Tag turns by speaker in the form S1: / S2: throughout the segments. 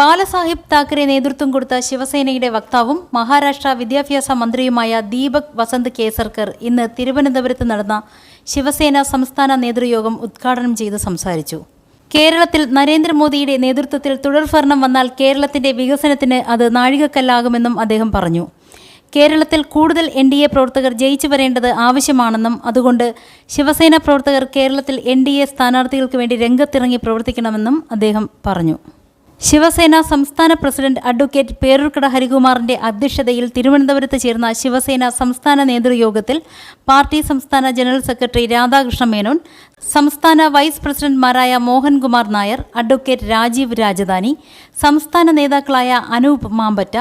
S1: ബാലസാഹിബ് താക്കറെ നേതൃത്വം കൊടുത്ത ശിവസേനയുടെ വക്താവും മഹാരാഷ്ട്ര വിദ്യാഭ്യാസ മന്ത്രിയുമായ ദീപക് വസന്ത് കേസർക്കർ ഇന്ന് തിരുവനന്തപുരത്ത് നടന്ന ശിവസേന സംസ്ഥാന നേതൃയോഗം ഉദ്ഘാടനം ചെയ്ത് സംസാരിച്ചു. കേരളത്തിൽ നരേന്ദ്രമോദിയുടെ നേതൃത്വത്തിൽ തുടർഭരണം വന്നാൽ കേരളത്തിന്റെ വികസനത്തിന് അത് നാഴികക്കല്ലാകുമെന്നും അദ്ദേഹം പറഞ്ഞു. കേരളത്തിൽ കൂടുതൽ എൻ ഡി എ പ്രവർത്തകർ ജയിച്ചു വരേണ്ടത് ആവശ്യമാണെന്നും അതുകൊണ്ട് ശിവസേന പ്രവർത്തകർ കേരളത്തിൽ എൻ ഡി എ സ്ഥാനാർത്ഥികൾക്ക് വേണ്ടി രംഗത്തിറങ്ങി പ്രവർത്തിക്കണമെന്നും അദ്ദേഹം പറഞ്ഞു. ശിവസേന സംസ്ഥാന പ്രസിഡന്റ് അഡ്വക്കേറ്റ് പേരൂർക്കട ഹരികുമാറിന്റെ അധ്യക്ഷതയിൽ തിരുവനന്തപുരത്ത് ചേർന്ന ശിവസേന സംസ്ഥാന നേതൃയോഗത്തിൽ പാർട്ടി സംസ്ഥാന ജനറൽ സെക്രട്ടറി രാധാകൃഷ്ണ മേനോൻ സംസ്ഥാന വൈസ് പ്രസിഡന്റ്മാരായ മോഹൻകുമാർ നായർ അഡ്വക്കേറ്റ് രാജീവ് രാജധാനി സംസ്ഥാന നേതാക്കളായ അനൂപ് മാമ്പറ്റ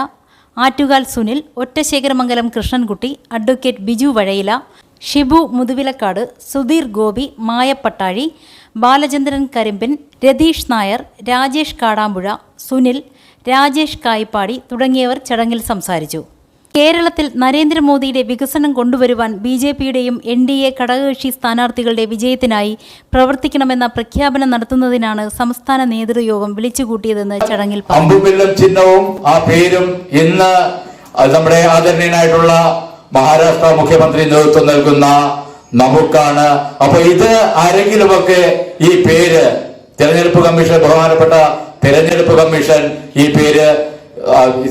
S1: ആറ്റുകാൽ സുനിൽ ഒറ്റശേഖരമംഗലം കൃഷ്ണൻകുട്ടി അഡ്വക്കേറ്റ് ബിജു വഴയില ഷിബു മുതുവിലക്കാട് സുധീർ ഗോപി മായപ്പട്ടാഴി ബാലചന്ദ്രൻ കരിമ്പിൻ രതീഷ് നായർ രാജേഷ് കാടാമ്പുഴ സുനിൽ രാജേഷ് കായ്പാടി തുടങ്ങിയവർ ചടങ്ങിൽ സംസാരിച്ചു. കേരളത്തിൽ നരേന്ദ്രമോദിയുടെ വികസനം കൊണ്ടുവരുവാൻ ബി ജെ പിയുടെയും എൻ ഡി എ ഘടകകക്ഷി സ്ഥാനാർത്ഥികളുടെ വിജയത്തിനായി പ്രവർത്തിക്കണമെന്ന പ്രഖ്യാപനം നടത്തുന്നതിനാണ് സംസ്ഥാന നേതൃയോഗം വിളിച്ചുകൂട്ടിയതെന്ന് ചടങ്ങിൽ
S2: ചിഹ്നവും ആ പേരും നമ്മുടെ ആദരണീയനായിട്ടുള്ള മഹാരാഷ്ട്ര മുഖ്യമന്ത്രി നേതൃത്വം നൽകുന്ന നമുക്കാണ്. അപ്പൊ ഇത് ആരെങ്കിലുമൊക്കെ ഈ പേര് തെരഞ്ഞെടുപ്പ് കമ്മീഷൻ ബഹുമാനപ്പെട്ട തെരഞ്ഞെടുപ്പ് കമ്മീഷൻ ഈ പേര്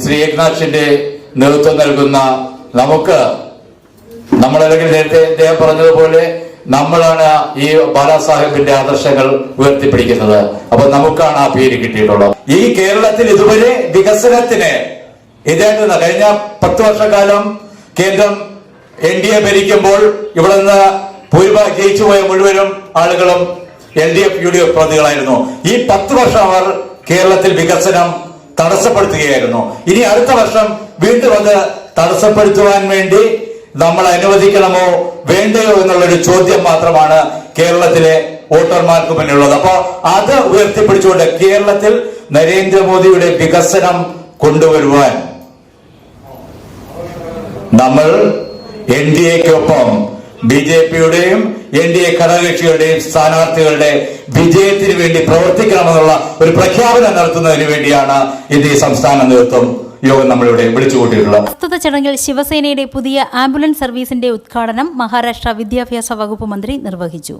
S2: ശ്രീ ഏക്നാഥിന്റെ നേതൃത്വം നൽകുന്ന നമുക്ക് നമ്മളല്ലെങ്കിൽ നേരത്തെ അദ്ദേഹം പറഞ്ഞതുപോലെ നമ്മളാണ് ഈ ബാലാസാഹിബിന്റെ ആദർശങ്ങൾ ഉയർത്തിപ്പിടിക്കുന്നത്. അപ്പൊ നമുക്കാണ് ആ പേര് കിട്ടിയിട്ടുള്ളത്. ഈ കേരളത്തിൽ ഇതുവരെ വികസനത്തിന് ഇതേണ്ടുന്ന കഴിഞ്ഞ പത്ത് വർഷക്കാലം കേന്ദ്രം എൻ ഡി എ ഭരിക്കുമ്പോൾ ഇവിടെ നിന്ന് ഭൂരിഭാഗം ജയിച്ചു പോയ മുഴുവനും ആളുകളും L D F U D F പ്രതികളായിരുന്നു. ഈ പത്ത് വർഷം അവർ കേരളത്തിൽ വികസനം തടസ്സപ്പെടുത്തുകയായിരുന്നു. ഇനി അടുത്ത വർഷം വീണ്ടും അത് തടസ്സപ്പെടുത്തുവാൻ വേണ്ടി നമ്മൾ അനുവദിക്കണമോ വേണ്ടയോ എന്നുള്ളൊരു ചോദ്യം മാത്രമാണ് കേരളത്തിലെ വോട്ടർമാർക്ക് മുന്നിലുള്ളത്. അപ്പോൾ അത് ഉയർത്തിപ്പിടിച്ചുകൊണ്ട് കേരളത്തിൽ നരേന്ദ്രമോദിയുടെ വികസനം കൊണ്ടുവരുവാൻ നമ്മൾ എൻ ഡി എക്കൊപ്പം ബി ജെ പിയുടെയും എൻ ഡി എ ഘടകകക്ഷികളുടെയും സ്ഥാനാർത്ഥികളുടെ വിജയത്തിന് വേണ്ടി പ്രവർത്തിക്കണമെന്നുള്ള ഒരു പ്രഖ്യാപനം നടത്തുന്നതിന് വേണ്ടിയാണ് ഇന്ന് ഈ സംസ്ഥാന നേതൃത്വം യോഗം നമ്മളിവിടെ വിളിച്ചുകൂട്ടിയിട്ടുള്ളത്.
S1: പ്രസ്തുത ചടങ്ങിൽ ശിവസേനയുടെ പുതിയ ആംബുലൻസ് സർവീസിന്റെ ഉദ്ഘാടനം മഹാരാഷ്ട്ര വിദ്യാഭ്യാസ വകുപ്പ് മന്ത്രി നിർവഹിച്ചു.